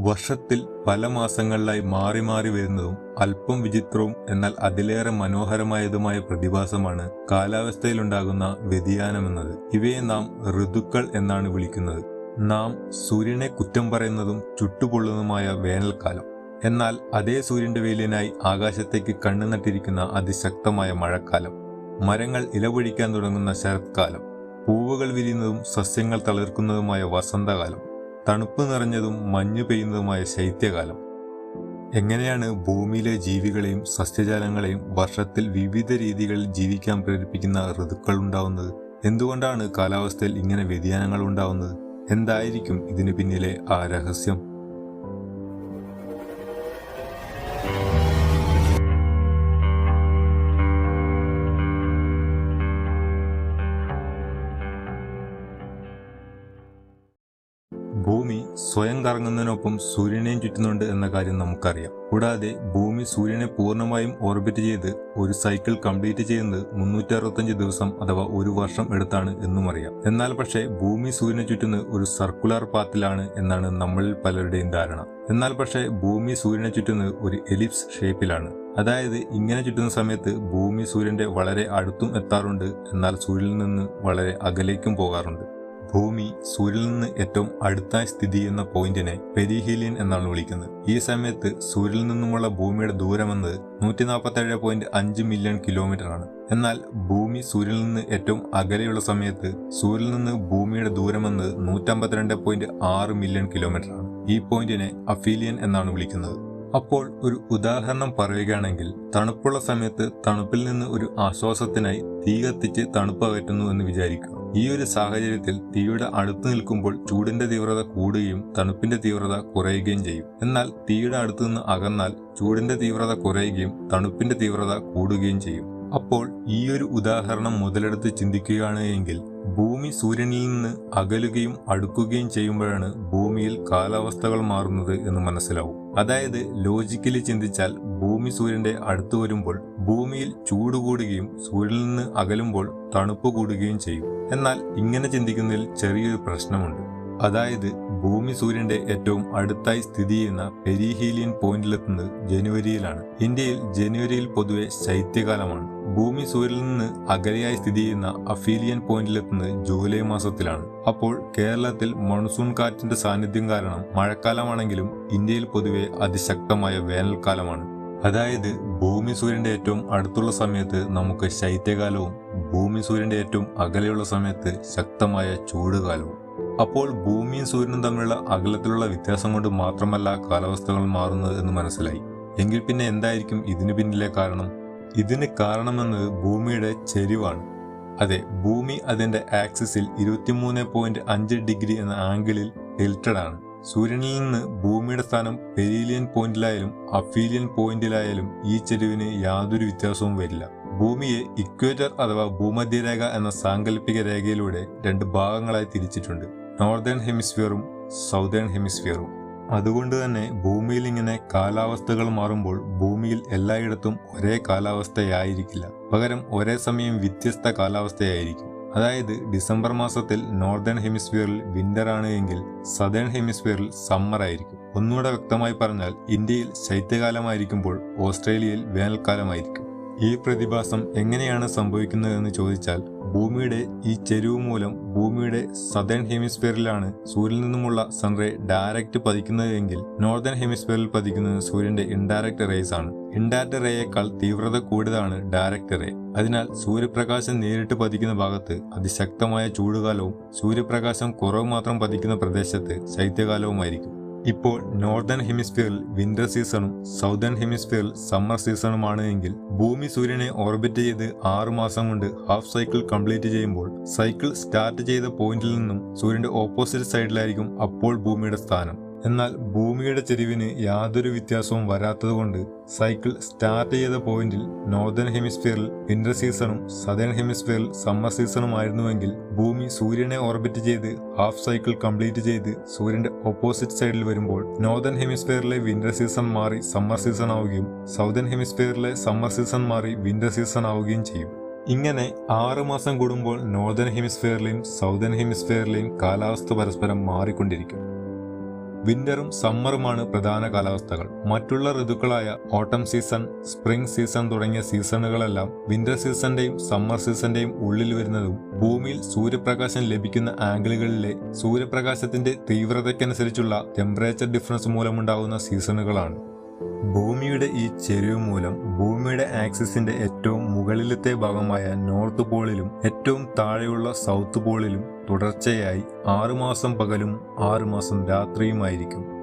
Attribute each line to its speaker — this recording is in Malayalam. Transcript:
Speaker 1: വർഷത്തിൽ പല മാസങ്ങളിലായി മാറി മാറി വരുന്നതും അല്പം വിചിത്രവും എന്നാൽ അതിലേറെ മനോഹരമായതുമായ പ്രതിഭാസമാണ് കാലാവസ്ഥയിലുണ്ടാകുന്ന വ്യതിയാനമെന്നത്. ഇവയെ നാം ഋതുക്കൾ എന്നാണ് വിളിക്കുന്നത്. നാം സൂര്യനെ കുറ്റം പറയുന്നതും ചുട്ടുപൊള്ളുന്നതുമായ വേനൽക്കാലം. എന്നാൽ അതേ സൂര്യന്റെ വെയിലിനായി ആകാശത്തേക്ക് കണ്ണുനട്ടിരിക്കുന്ന അതിശക്തമായ മഴക്കാലം. മരങ്ങൾ ഇലപൊഴിക്കാൻ തുടങ്ങുന്ന ശരത്കാലം. പൂവുകൾ വിരിയുന്നതും സസ്യങ്ങൾ തളിർക്കുന്നതുമായ വസന്തകാലം. തണുപ്പ് നിറഞ്ഞതും മഞ്ഞു പെയ്യുന്നതുമായ ശൈത്യകാലം. എങ്ങനെയാണ് ഭൂമിയിലെ ജീവികളെയും സസ്യജാലങ്ങളെയും വർഷത്തിൽ വിവിധ രീതികളിൽ ജീവിക്കാൻ പ്രേരിപ്പിക്കുന്ന ഋതുക്കൾ ഉണ്ടാവുന്നത്? എന്തുകൊണ്ടാണ് കാലാവസ്ഥയിൽ ഇങ്ങനെ വ്യതിയാനങ്ങൾ ഉണ്ടാവുന്നത്? എന്തായിരിക്കും ഇതിനു പിന്നിലെ ആ രഹസ്യം? ഭൂമി സ്വയം കറങ്ങുന്നതിനൊപ്പം സൂര്യനെയും ചുറ്റുന്നുണ്ട് എന്ന കാര്യം നമുക്കറിയാം. കൂടാതെ ഭൂമി സൂര്യനെ പൂർണമായും ഓർബിറ്റ് ചെയ്ത് ഒരു സൈക്കിൾ കംപ്ലീറ്റ് ചെയ്യുന്നത് മുന്നൂറ്റി അറുപത്തഞ്ച് ദിവസം അഥവാ ഒരു വർഷം എടുത്താണ് എന്നും അറിയാം. എന്നാൽ പക്ഷേ ഭൂമി സൂര്യനെ ചുറ്റുന്നത് ഒരു സർക്കുലർ പാത്തിലാണ് എന്നാണ് നമ്മളിൽ പലരുടെയും ധാരണ. എന്നാൽ പക്ഷേ ഭൂമി സൂര്യനെ ചുറ്റുന്നത് ഒരു എലിപ്സ് ഷേപ്പിലാണ്. അതായത് ഇങ്ങനെ ചുറ്റുന്ന സമയത്ത് ഭൂമി സൂര്യന്റെ വളരെ അടുത്തും എത്താറുണ്ട് എന്നാൽ സൂര്യനിൽ നിന്ന് വളരെ അകലേക്കും പോകാറുണ്ട്. ഭൂമി സൂര്യനിൽ നിന്ന് ഏറ്റവും അടുത്തായി സ്ഥിതി ചെയ്യുന്ന പോയിന്റിനെ പെരിഹീലിയൻ എന്നാണ് വിളിക്കുന്നത്. ഈ സമയത്ത് സൂര്യനിൽ നിന്നുമുള്ള ഭൂമിയുടെ ദൂരമെന്നത് നൂറ്റി നാൽപ്പത്തേഴ് പോയിന്റ് അഞ്ച് മില്യൺ കിലോമീറ്റർ ആണ്. എന്നാൽ ഭൂമി സൂര്യനിൽ നിന്ന് ഏറ്റവും അകലെയുള്ള സമയത്ത് സൂര്യനിൽ നിന്ന് ഭൂമിയുടെ ദൂരമെന്നത് നൂറ്റമ്പത്തിരണ്ട് പോയിന്റ് ആറ് മില്യൺ കിലോമീറ്റർ ആണ്. ഈ പോയിന്റിനെ അഫീലിയൻ എന്നാണ് വിളിക്കുന്നത്. അപ്പോൾ ഒരു ഉദാഹരണം പറയുകയാണെങ്കിൽ തണുപ്പുള്ള സമയത്ത് തണുപ്പിൽ നിന്ന് ഒരു ആശ്വാസത്തിനായി തീ കത്തിച്ച് തണുപ്പ് അകറ്റുന്നു എന്ന് വിചാരിക്കുക. ഈ ഒരു സാഹചര്യത്തിൽ തീയുടെ അടുത്ത് നിൽക്കുമ്പോൾ ചൂടിന്റെ തീവ്രത കൂടുകയും തണുപ്പിന്റെ തീവ്രത കുറയുകയും ചെയ്യും. എന്നാൽ തീയുടെ അടുത്ത് നിന്ന് അകന്നാൽ ചൂടിന്റെ തീവ്രത കുറയുകയും തണുപ്പിന്റെ തീവ്രത കൂടുകയും ചെയ്യും. അപ്പോൾ ഈ ഒരു ഉദാഹരണം മുതലെടുത്ത് ചിന്തിക്കുകയാണ് എങ്കിൽ ഭൂമി സൂര്യനിൽ നിന്ന് അകലുകയും അടുക്കുകയും ചെയ്യുമ്പോഴാണ് ഭൂമിയിൽ കാലാവസ്ഥകൾ മാറുന്നത് എന്ന് മനസ്സിലാവും. അതായത് ലോജിക്കലി ചിന്തിച്ചാൽ ഭൂമി സൂര്യന്റെ അടുത്ത് വരുമ്പോൾ ഭൂമിയിൽ ചൂട് കൂടുകയും സൂര്യനിൽ നിന്ന് അകലുമ്പോൾ തണുപ്പ് കൂടുകയും ചെയ്യും. എന്നാൽ ഇങ്ങനെ ചിന്തിക്കുന്നതിൽ ചെറിയൊരു പ്രശ്നമുണ്ട്. അതായത് ഭൂമി സൂര്യന്റെ ഏറ്റവും അടുത്തായി സ്ഥിതി ചെയ്യുന്ന പെരിഹീലിയൻ പോയിന്റിലെത്തുന്നത് ജനുവരിയിലാണ്. ഇന്ത്യയിൽ ജനുവരിയിൽ പൊതുവെ ശൈത്യകാലമാണ്. ഭൂമി സൂര്യനിൽ നിന്ന് അകലെയായി സ്ഥിതി ചെയ്യുന്ന അഫീലിയൻ പോയിന്റിലെത്തുന്നത് ജൂലൈ മാസത്തിലാണ്. അപ്പോൾ കേരളത്തിൽ മൺസൂൺ കാറ്റിന്റെ സാന്നിധ്യം കാരണം മഴക്കാലമാണെങ്കിലും ഇന്ത്യയിൽ പൊതുവെ അതിശക്തമായ വേനൽക്കാലമാണ്. അതായത് ഭൂമി സൂര്യന്റെ ഏറ്റവും അടുത്തുള്ള സമയത്ത് നമുക്ക് ശൈത്യകാലവും ഭൂമി സൂര്യന്റെ ഏറ്റവും അകലെയുള്ള സമയത്ത് ശക്തമായ ചൂടുകാലവും. അപ്പോൾ ഭൂമിയും സൂര്യനും തമ്മിലുള്ള അകലത്തിലുള്ള വ്യത്യാസം കൊണ്ട് മാത്രമല്ല കാലാവസ്ഥകൾ മാറുന്നത് എന്ന് മനസ്സിലായി. എങ്കിൽ പിന്നെ എന്തായിരിക്കും ഇതിനു പിന്നിലെ കാരണം? ഇതിന് കാരണമെന്നത് ഭൂമിയുടെ ചെരിവാണ്. അതെ ഭൂമി അതിന്റെ ആക്സിസിൽ ഇരുപത്തിമൂന്ന് പോയിന്റ് അഞ്ച് ഡിഗ്രി എന്ന ആംഗിളിൽ ടിൽറ്റഡ് ആണ് സൂര്യനിൽ നിന്ന് ഭൂമിയുടെ സ്ഥാനം പെരീലിയൻ പോയിന്റിലായാലും അഫീലിയൻ പോയിന്റിലായാലും ഈ ചെരുവിന് യാതൊരു വ്യത്യാസവും വരില്ല. ഭൂമിയെ ഇക്വേറ്റർ അഥവാ ഭൂമധ്യരേഖ എന്ന സാങ്കല്പിക രേഖയിലൂടെ രണ്ട് ഭാഗങ്ങളായി തിരിച്ചിട്ടുണ്ട്. നോർത്തേൺ ഹെമിസ്ഫിയറും സൗതേൺ ഹെമിസ്ഫിയറും. അതുകൊണ്ട് തന്നെ ഭൂമിയിൽ ഇങ്ങനെ കാലാവസ്ഥകൾ മാറുമ്പോൾ ഭൂമിയിൽ എല്ലായിടത്തും ഒരേ കാലാവസ്ഥയായിരിക്കില്ല. പകരം ഒരേ സമയം വ്യത്യസ്ത കാലാവസ്ഥയായിരിക്കും. അതായത് ഡിസംബർ മാസത്തിൽ നോർത്തേൺ ഹെമിസ്ഫിയറിൽ വിന്റർ ആണ് എങ്കിൽ സദേൺ ഹെമിസ്ഫിയറിൽ സമ്മർ ആയിരിക്കും. ഒന്നുകൂടെ വ്യക്തമായി പറഞ്ഞാൽ ഇന്ത്യയിൽ ശൈത്യകാലമായിരിക്കുമ്പോൾ ഓസ്ട്രേലിയയിൽ വേനൽക്കാലമായിരിക്കും. ഈ പ്രതിഭാസം എങ്ങനെയാണ് സംഭവിക്കുന്നതെന്ന് ചോദിച്ചാൽ ഭൂമിയുടെ ഈ ചെരുവ് മൂലം ഭൂമിയുടെ സതേൺ ഹെമിസ്ഫിയറിലാണ് സൂര്യനിൽ നിന്നുമുള്ള സൺറേ ഡയറക്റ്റ് പതിക്കുന്നതെങ്കിൽ നോർത്തേൺ ഹെമിസ്ഫിയറിൽ പതിക്കുന്നത് സൂര്യന്റെ ഇൻഡയറക്റ്റ് റേസ് ആണ്. ഇൻഡയറക്റ്റ് റേയേക്കാൾ തീവ്രത കൂടുതലാണ് ഡയറക്റ്റ് റേ അതിനാൽ സൂര്യപ്രകാശം നേരിട്ട് പതിക്കുന്ന ഭാഗത്ത് അതിശക്തമായ ചൂടുകാലവും സൂര്യപ്രകാശം കുറവ് മാത്രം പതിക്കുന്ന പ്രദേശത്ത് ശൈത്യകാലവുമായിരിക്കും. ഇപ്പോൾ നോർത്തേൺ ഹെമിസ്ഫിയറിൽ വിന്റർ സീസണും സൗതേൺ ഹെമിസ്ഫിയറിൽ സമ്മർ സീസണുമാണ് എങ്കിൽ ഭൂമി സൂര്യനെ ഓർബിറ്റ് ചെയ്ത് ആറു മാസം കൊണ്ട് ഹാഫ് സൈക്കിൾ കംപ്ലീറ്റ് ചെയ്യുമ്പോൾ സൈക്കിൾ സ്റ്റാർട്ട് ചെയ്ത പോയിന്റിൽ നിന്നും സൂര്യന്റെ ഓപ്പോസിറ്റ് സൈഡിലായിരിക്കും അപ്പോൾ ഭൂമിയുടെ സ്ഥാനം. എന്നാൽ ഭൂമിയുടെ ചെരിവിന് യാതൊരു വ്യത്യാസവും വരാത്തതുകൊണ്ട് സൈക്കിൾ സ്റ്റാർട്ട് ചെയ്ത പോയിന്റിൽ നോർത്തേൺ ഹെമിസ്ഫിയറിൽ വിന്റർ സീസണും സദേൺ ഹെമിസ്ഫിയറിൽ സമ്മർ സീസണും ആയിരുന്നുവെങ്കിൽ ഭൂമി സൂര്യനെ ഓർബിറ്റ് ചെയ്ത് ഹാഫ് സൈക്കിൾ കംപ്ലീറ്റ് ചെയ്ത് സൂര്യന്റെ ഓപ്പോസിറ്റ് സൈഡിൽ വരുമ്പോൾ നോർത്തേൺ ഹെമിസ്ഫിയറിലെ വിന്റർ സീസൺ മാറി സമ്മർ സീസൺ ആവുകയും സൗതേൺ ഹെമിസ്ഫിയറിലെ സമ്മർ സീസൺ മാറി വിന്റർ സീസൺ ആവുകയും ചെയ്യും. ഇങ്ങനെ ആറ് മാസം കൂടുമ്പോൾ നോർത്തേൺ ഹെമിസ്ഫിയറിലെയും സൗതേൺ ഹെമിസ്ഫിയറിലെയും കാലാവസ്ഥ പരസ്പരം മാറിക്കൊണ്ടിരിക്കും. വിന്ററും സമ്മറുമാണ് പ്രധാന കാലാവസ്ഥകൾ. മറ്റുള്ള ഋതുക്കളായ ഓട്ടം സീസൺ സ്പ്രിംഗ് സീസൺ തുടങ്ങിയ സീസണുകളെല്ലാം വിന്റർ സീസണിന്റെയും സമ്മർ സീസണിന്റെയും ഉള്ളിൽ വരുന്നതും ഭൂമിയിൽ സൂര്യപ്രകാശം ലഭിക്കുന്ന ആംഗിളുകളിലെ സൂര്യപ്രകാശത്തിന്റെ തീവ്രതയ്ക്കനുസരിച്ചുള്ള ടെമ്പറേച്ചർ ഡിഫറൻസ് മൂലമുണ്ടാകുന്ന സീസണുകളാണ്. ഭൂമിയുടെ ഈ ചെരിവ് മൂലം ഭൂമിയുടെ ആക്സിസിന്റെ ഏറ്റവും മുകളിലത്തെ ഭാഗമായ നോർത്ത് പോളിലും ഏറ്റവും താഴെയുള്ള സൗത്ത് പോളിലും തുടർച്ചയായി ആറുമാസം പകലും ആറുമാസം രാത്രിയുമായിരിക്കും.